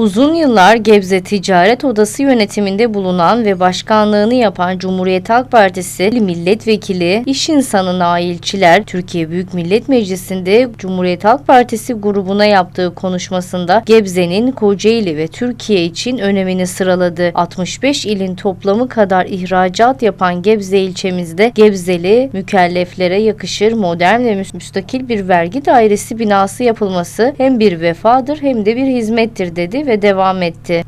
Uzun yıllar Gebze Ticaret Odası yönetiminde bulunan ve başkanlığını yapan Cumhuriyet Halk Partisi milletvekili, iş insanı Nail Çiler, Türkiye Büyük Millet Meclisi'nde Cumhuriyet Halk Partisi grubuna yaptığı konuşmasında Gebze'nin Kocaeli ve Türkiye için önemini sıraladı. 65 ilin toplamı kadar ihracat yapan Gebze ilçemizde Gebzeli mükelleflere yakışır modern ve müs- müstakil bir vergi dairesi binası yapılması hem bir vefadır hem de bir hizmettir dedi devam etti.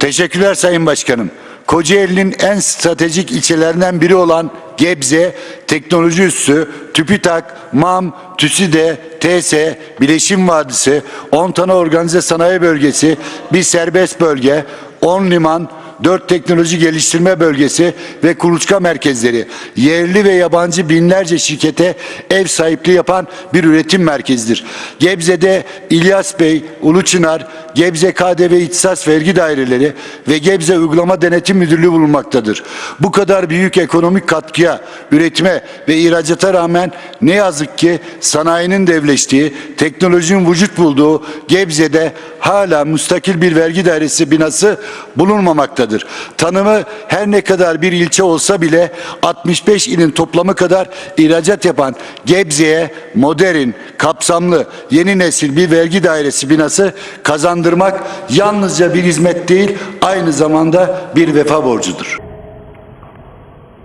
Teşekkürler Sayın Başkanım. Kocaeli'nin en stratejik ilçelerinden biri olan Gebze, teknoloji üssü, TÜBİTAK, MAM, TÜSİDE, TS, Bileşim Vadisi, 10 tane organize sanayi bölgesi, bir serbest bölge, 10 liman, 4 teknoloji geliştirme bölgesi ve kuluçka merkezleri, yerli ve yabancı binlerce şirkete ev sahipliği yapan bir üretim merkezidir. Gebze'de İlyas Bey, Uluçınar, Gebze KDV İhtisas Vergi Daireleri ve Gebze Uygulama Denetim Müdürlüğü bulunmaktadır. Bu kadar büyük ekonomik katkıya, üretime ve ihracata rağmen ne yazık ki sanayinin devleştiği, teknolojinin vücut bulduğu Gebze'de hala müstakil bir vergi dairesi binası bulunmamaktadır. Tanımı her ne kadar bir ilçe olsa bile 65 ilin toplamı kadar ihracat yapan Gebze'ye modern, kapsamlı, yeni nesil bir vergi dairesi binası kazandırmak yalnızca bir hizmet değil, aynı zamanda bir vefa borcudur.